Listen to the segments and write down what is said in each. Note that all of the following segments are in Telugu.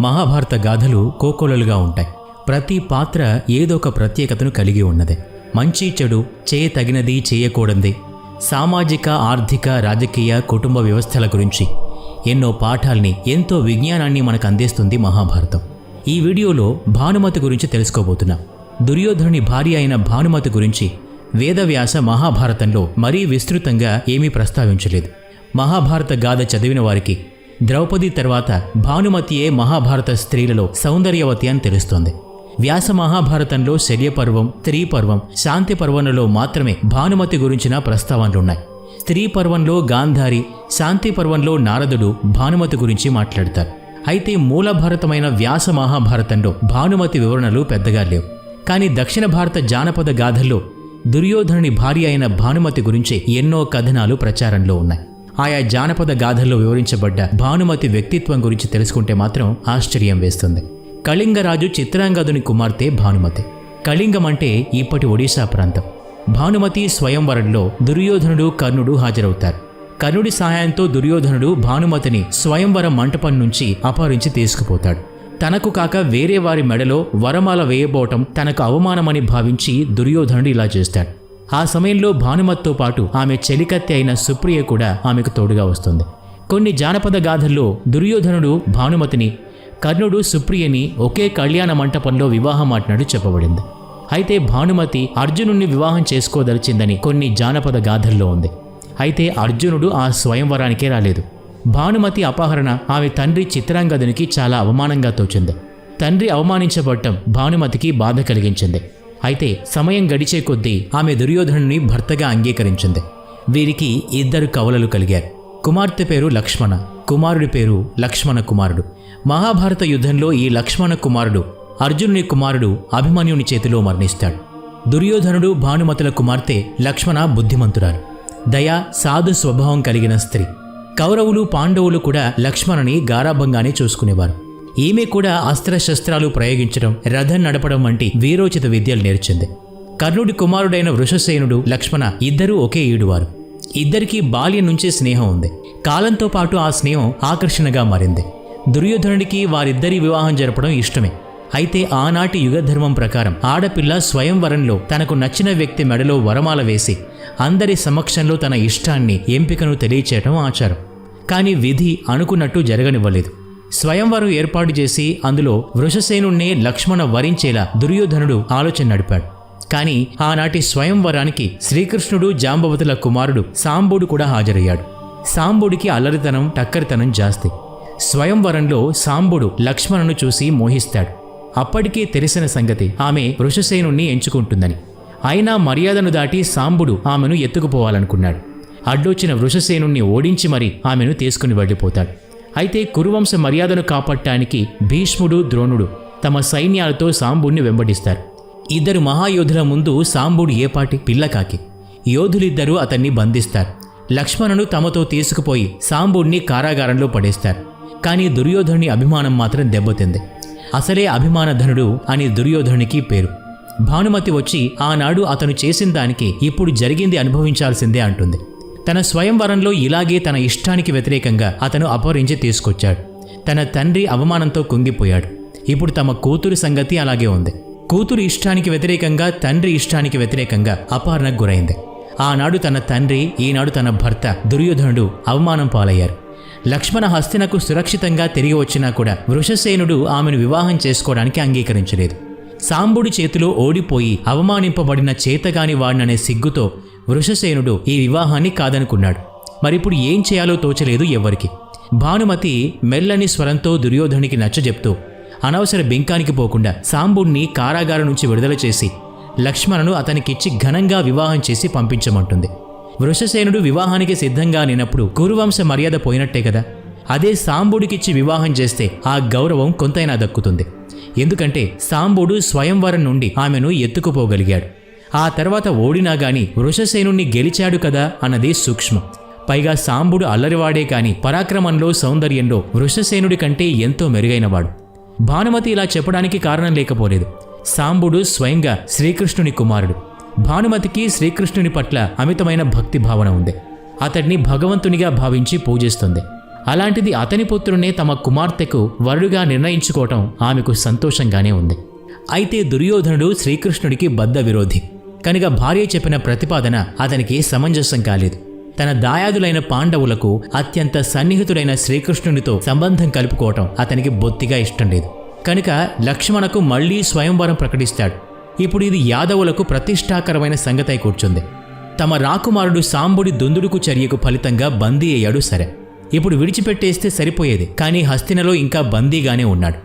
మహాభారత గాథలు కోకొలలుగా ఉంటాయి. ప్రతి పాత్ర ఏదో ఒక ప్రత్యేకతను కలిగి ఉన్నది. మంచి చెడు చేయతగినది చేయకూడనిది సామాజిక ఆర్థిక రాజకీయ కుటుంబ వ్యవస్థల గురించి ఎన్నో పాఠాల్ని ఎంతో విజ్ఞానాన్ని మనకు అందిస్తుంది మహాభారతం. ఈ వీడియోలో భానుమతి గురించి తెలుసుకోబోతున్నాం. దుర్యోధనుని భార్య అయిన భానుమతి గురించి వేదవ్యాస మహాభారతంలో మరీ విస్తృతంగా ఏమీ ప్రస్తావించలేదు. మహాభారత గాథ చదివిన వారికి ద్రౌపది తర్వాత భానుమతియే మహాభారత స్త్రీలలో సౌందర్యవతి అని తెలుస్తోంది. వ్యాస మహాభారతంలో శల్యపర్వం స్త్రీ పర్వం శాంతి పర్వంలో మాత్రమే భానుమతి గురించిన ప్రస్తావనలున్నాయి. స్త్రీ పర్వంలో గాంధారి శాంతి పర్వంలో నారదుడు భానుమతి గురించి మాట్లాడతారు. అయితే మూల భారతమైన వ్యాస మహాభారతంలో భానుమతి వివరణలు పెద్దగా లేవు. కానీ దక్షిణ భారత జానపద గాథల్లో దుర్యోధనుని భార్య అయిన భానుమతి గురించి ఎన్నో కథనాలు ప్రచారంలో ఉన్నాయి. ఆయా జానపద గాథల్లో వివరించబడ్డ భానుమతి వ్యక్తిత్వం గురించి తెలుసుకుంటే మాత్రం ఆశ్చర్యం వేస్తుంది. కళింగరాజు చిత్రాంగదుని కుమార్తె భానుమతి. కళింగం అంటే ఇప్పటి ఒడిశా ప్రాంతం. భానుమతి స్వయంవరంలో దుర్యోధనుడు కర్ణుడు హాజరవుతారు. కర్ణుడి సహాయంతో దుర్యోధనుడు భానుమతిని స్వయంవరం మంటపం నుంచి అపహరించి తీసుకుపోతాడు. తనకు కాక వేరే వారి మెడలో వరమాల వేయబోవటం తనకు అవమానమని భావించి దుర్యోధనుడు ఇలా చేస్తాడు. ఆ సమయంలో భానుమతితో పాటు ఆమె చెలికత్తె అయిన సుప్రియ కూడా ఆమెకు తోడుగా వస్తుంది. కొన్ని జానపద గాథల్లో దుర్యోధనుడు భానుమతిని కర్ణుడు సుప్రియని ఒకే కళ్యాణ మంటపంలో వివాహం ఆటినట్టు చెప్పబడింది. అయితే భానుమతి అర్జునుణ్ణి వివాహం చేసుకోదలిచిందని కొన్ని జానపద గాథల్లో ఉంది. అయితే అర్జునుడు ఆ స్వయంవరానికే రాలేదు. భానుమతి అపహరణ ఆమె తండ్రి చిత్రాంగదునికి చాలా అవమానంగా తోచింది. తండ్రి అవమానించబడటం భానుమతికి బాధ కలిగించింది. అయితే సమయం గడిచే కొద్దీ ఆమె దుర్యోధనుని భర్తగా అంగీకరించింది. వీరికి ఇద్దరు కవలలు కలిగారు. కుమార్తె పేరు లక్ష్మణ కుమారుడి పేరు లక్ష్మణ కుమారుడు. మహాభారత యుద్ధంలో ఈ లక్ష్మణ కుమారుడు అర్జునుని కుమారుడు అభిమన్యుని చేతిలో మరణిస్తాడు. దుర్యోధనుడు భానుమతుల కుమార్తె లక్ష్మణ బుద్ధిమంతురాలు. దయా సాధు స్వభావం కలిగిన స్త్రీ. కౌరవులు పాండవులు కూడా లక్ష్మణని గారాభంగానే చూసుకునేవారు. ఈమె కూడా అస్త్రశస్త్రాలు ప్రయోగించడం రథం నడపడం వంటి వీరోచిత విద్యలు నేర్చింది. కర్ణుడి కుమారుడైన వృషసేనుడు లక్ష్మణ ఇద్దరూ ఒకే ఈడువారు. ఇద్దరికీ బాల్యం నుంచే స్నేహం ఉంది. కాలంతో పాటు ఆ స్నేహం ఆకర్షణగా మారింది. దుర్యోధనుడికి వారిద్దరి వివాహం జరపడం ఇష్టమే. అయితే ఆనాటి యుగధర్మం ప్రకారం ఆడపిల్ల స్వయంవరంలో తనకు నచ్చిన వ్యక్తి మెడలో వరమాల వేసి అందరి సమక్షంలో తన ఇష్టాన్ని ఎంపికను తెలియచేయటం ఆచారం. కానీ విధి అనుకున్నట్టు జరగనివ్వలేదు. స్వయంవరం ఏర్పాటు చేసి అందులో వృషసేనుణ్ణే లక్ష్మణ వరించేలా దుర్యోధనుడు ఆలోచన నడిపాడు. కానీ ఆనాటి స్వయంవరానికి శ్రీకృష్ణుడు జాంబవతుల కుమారుడు సాంబుడు కూడా హాజరయ్యాడు. సాంబుడికి అల్లరితనం టక్కరితనం జాస్తి. స్వయంవరంలో సాంబుడు లక్ష్మణను చూసి మోహిస్తాడు. అప్పటికే తెలిసిన సంగతి ఆమె వృషసేనుణ్ణి ఎంచుకుంటుందని. అయినా మర్యాదను దాటి సాంబుడు ఆమెను ఎత్తుకుపోవాలనుకున్నాడు. అడ్డొచ్చిన వృషసేనుణ్ణి ఓడించి మరి ఆమెను తీసుకుని వెళ్ళిపోతాడు. అయితే కురువంశ మర్యాదను కాపాడటానికి భీష్ముడు ద్రోణుడు తమ సైన్యాలతో సాంబుడిని వెంబడిస్తారు. ఇద్దరు మహాయోధుల ముందు సాంబుడు ఏపాటి పిల్లకాకి యోధులిద్దరూ అతన్ని బంధిస్తారు. లక్ష్మణును తమతో తీసుకుపోయి సాంబుడిని కారాగారంలో పడేస్తారు. కానీ దుర్యోధనుని అభిమానం మాత్రం దెబ్బతింది. అసలే అభిమానధనుడు అని దుర్యోధనునికి పేరు. భానుమతి వచ్చి ఆనాడు అతను చేసిన దానికి ఇప్పుడు జరిగింది అనుభవించాల్సిందే అంటుంది. తన స్వయంవరంలో ఇలాగే తన ఇష్టానికి వ్యతిరేకంగా అతను అపహరించి తీసుకొచ్చాడు. తన తండ్రి అవమానంతో కుంగిపోయాడు. ఇప్పుడు తమ కూతురు సంగతి అలాగే ఉంది. కూతురు ఇష్టానికి వ్యతిరేకంగా తండ్రి ఇష్టానికి వ్యతిరేకంగా అపహరణకు గురైంది. ఆనాడు తన తండ్రి ఈనాడు తన భర్త దుర్యోధనుడు అవమానం పాలయ్యారు. లక్ష్మణ హస్తినకు సురక్షితంగా తిరిగి వచ్చినా కూడా వృషసేనుడు ఆమెను వివాహం చేసుకోవడానికి అంగీకరించలేదు. సాంబుడి చేతిలో ఓడిపోయి అవమానింపబడిన చేతగాని వాడిననే సిగ్గుతో వృషసేనుడు ఈ వివాహాన్ని కాదనుకున్నాడు. మరిప్పుడు ఏం చేయాలో తోచలేదు ఎవ్వరికి. భానుమతి మెల్లని స్వరంతో దుర్యోధనికి నచ్చజెప్తూ అనవసర బింకానికి పోకుండా సాంబుణ్ణి కారాగారం నుంచి విడుదల చేసి లక్ష్మణను అతనికిచ్చి ఘనంగా వివాహం చేసి పంపించమంటుంది. వృషసేనుడు వివాహానికి సిద్ధంగా లేనప్పుడు కురువంశ మర్యాద పోయినట్టే కదా. అదే సాంబుడికిచ్చి వివాహం చేస్తే ఆ గౌరవం కొంతైనా దక్కుతుంది. ఎందుకంటే సాంబుడు స్వయంవరం నుండి ఆమెను ఎత్తుకుపోగలిగాడు. ఆ తర్వాత ఓడినా గాని వృషసేనుణ్ణి గెలిచాడు కదా అన్నది సూక్ష్మం. పైగా సాంబుడు అల్లరివాడే కాని పరాక్రమంలో సౌందర్యంలో వృషసేనుడి కంటే ఎంతో మెరుగైనవాడు. భానుమతి ఇలా చెప్పడానికి కారణం లేకపోలేదు. సాంబుడు స్వయంగా శ్రీకృష్ణుని కుమారుడు. భానుమతికి శ్రీకృష్ణుని పట్ల అమితమైన భక్తి భావన ఉంది. అతడిని భగవంతునిగా భావించి పూజిస్తుంది. అలాంటిది అతని పుత్రునే తమ కుమార్తెకు వరుడుగా నిర్ణయించుకోవటం ఆమెకు సంతోషంగానే ఉంది. అయితే దుర్యోధనుడు శ్రీకృష్ణుడికి బద్ధ విరోధి. కనుక భార్య చెప్పిన ప్రతిపాదన అతనికి సమంజసం కాలేదు. తన దాయాదులైన పాండవులకు అత్యంత సన్నిహితుడైన శ్రీకృష్ణునితో సంబంధం కలుపుకోవటం అతనికి బొత్తిగా ఇష్టం లేదు. కనుక లక్ష్మణకు మళ్ళీ స్వయంవరం ప్రకటిస్తాడు. ఇప్పుడు ఇది యాదవులకు ప్రతిష్టాకరమైన సంగతై కూర్చుంది. తమ రాకుమారుడు సాంబుడి దుందుడుకు చర్యకు ఫలితంగా బందీ అయ్యాడు సరే. ఇప్పుడు విడిచిపెట్టేస్తే సరిపోయేది. కానీ హస్తినలో ఇంకా బందీగానే ఉన్నాడు.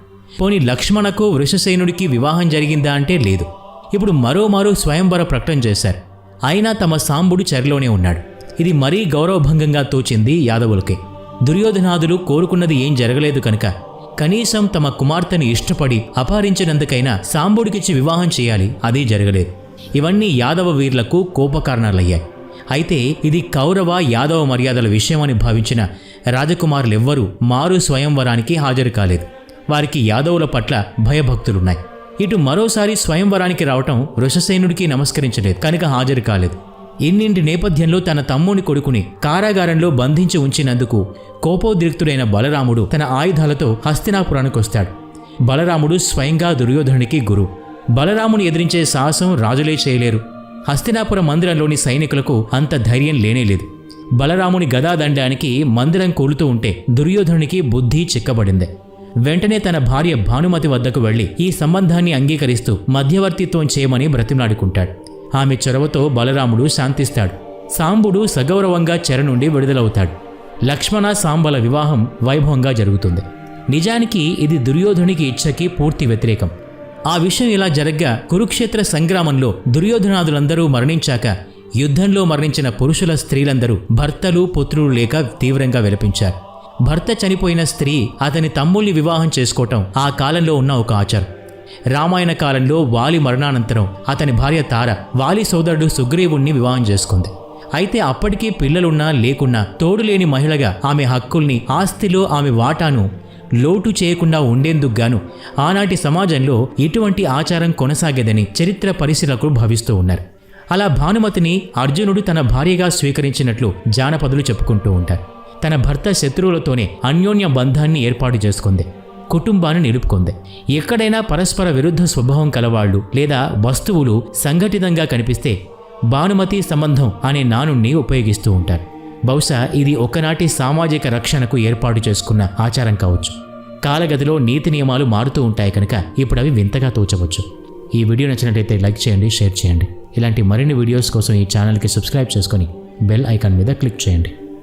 పోని లక్ష్మణకు వృషసేనుడికి వివాహం జరిగిందా అంటే లేదు. ఇప్పుడు మరోమారు స్వయంవర ప్రకటన చేశారు. అయినా తమ సాంబుడు చెరలోనే ఉన్నాడు. ఇది మరీ గౌరవభంగంగా తోచింది యాదవులకి. దుర్యోధనాదులు కోరుకున్నది ఏం జరగలేదు కనుక కనీసం తమ కుమార్తెను ఇష్టపడి అపహరించినందుకైనా సాంబుడికిచ్చి వివాహం చేయాలి అది జరగలేదు. ఇవన్నీ యాదవ వీర్లకు కోపకారణాలయ్యాయి. అయితే ఇది కౌరవ యాదవ మర్యాదల విషయమని భావించిన రాజకుమారులెవ్వరూ మారు స్వయంవరానికి హాజరు కాలేదు. వారికి యాదవుల పట్ల భయభక్తులున్నాయి. ఇటు మరోసారి స్వయంవరానికి రావటం వృషసేనుడికి నమస్కరించలేదు కనుక హాజరు కాలేదు. ఇన్నింటి నేపథ్యంలో తన తమ్ముని కొడుకుని కారాగారంలో బంధించి ఉంచినందుకు కోపోద్రిక్తుడైన బలరాముడు తన ఆయుధాలతో హస్తినాపురానికి వస్తాడు. బలరాముడు స్వయంగా దుర్యోధనుడికి గురు. బలరాముని ఎదిరించే సాహసం రాజులే చేయలేరు. హస్తినాపుర మందిరంలోని సైనికులకు అంత ధైర్యం లేనేలేదు బలరాముని గదాదండానికి మందిరం కూలుతూ ఉంటే దుర్యోధనునికి బుద్ధి చిక్కబడింది. వెంటనే తన భార్య భానుమతి వద్దకు వెళ్ళి ఈ సంబంధాన్ని అంగీకరిస్తూ మధ్యవర్తిత్వం చేయమని బ్రతిమలాడుకుంటాడు. ఆమె చొరవతో బలరాముడు శాంతిస్తాడు. సాంబుడు సగౌరవంగా చెర నుండి విడుదలవుతాడు. లక్ష్మణ సాంబల వివాహం వైభవంగా జరుగుతుంది. నిజానికి ఇది దుర్యోధునికి ఇచ్చకి పూర్తి వ్యతిరేకం. ఆ విషయం ఇలా జరగ్గా కురుక్షేత్ర సంగ్రామంలో దుర్యోధనాదులందరూ మరణించాక యుద్ధంలో మరణించిన పురుషుల స్త్రీలందరూ భర్తలు పుత్రులు లేక తీవ్రంగా విలపించారు. భర్త చనిపోయిన స్త్రీ అతని తమ్ముల్ని వివాహం చేసుకోవటం ఆ కాలంలో ఉన్న ఒక ఆచారం. రామాయణ కాలంలో వాలి మరణానంతరం అతని భార్య తార వాలి సోదరుడు సుగ్రీవుణ్ణి వివాహం చేసుకుంది. అయితే అప్పటికీ పిల్లలున్నా లేకున్నా తోడులేని మహిళగా ఆమె హక్కుల్ని ఆస్తిలో ఆమె వాటాను లోటు చేయకుండా ఉండేందుకు గాను ఆనాటి సమాజంలో ఇటువంటి ఆచారం కొనసాగేదని చరిత్ర పరిశీలకులు భావిస్తూ ఉన్నారు. అలా భానుమతిని అర్జునుడు తన భార్యగా స్వీకరించినట్లు జానపదులు చెప్పుకుంటూ ఉంటారు. తన భర్త శత్రువులతోనే అన్యోన్య బంధాన్ని ఏర్పాటు చేసుకుంది. కుటుంబాన్ని నిలుపుకుంది. ఎక్కడైనా పరస్పర విరుద్ధ స్వభావం కలవాళ్ళు లేదా వస్తువులు సంఘటితంగా కనిపిస్తే భానుమతి సంబంధం అనే నానుణ్ణి ఉపయోగిస్తూ ఉంటారు. బహుశా ఇది ఒకనాటి సామాజిక రక్షణకు ఏర్పాటు చేసుకున్న ఆచారం కావచ్చు. కాలగతిలో నీతి నియమాలు మారుతూ ఉంటాయి కనుక ఇప్పుడు అవి వింతగా తోచవచ్చు. ఈ వీడియో నచ్చినట్లయితే లైక్ చేయండి షేర్ చేయండి. ఇలాంటి మరిన్ని వీడియోస్ కోసం ఈ ఛానల్కి సబ్స్క్రైబ్ చేసుకొని బెల్ ఐకాన్ మీద క్లిక్ చేయండి.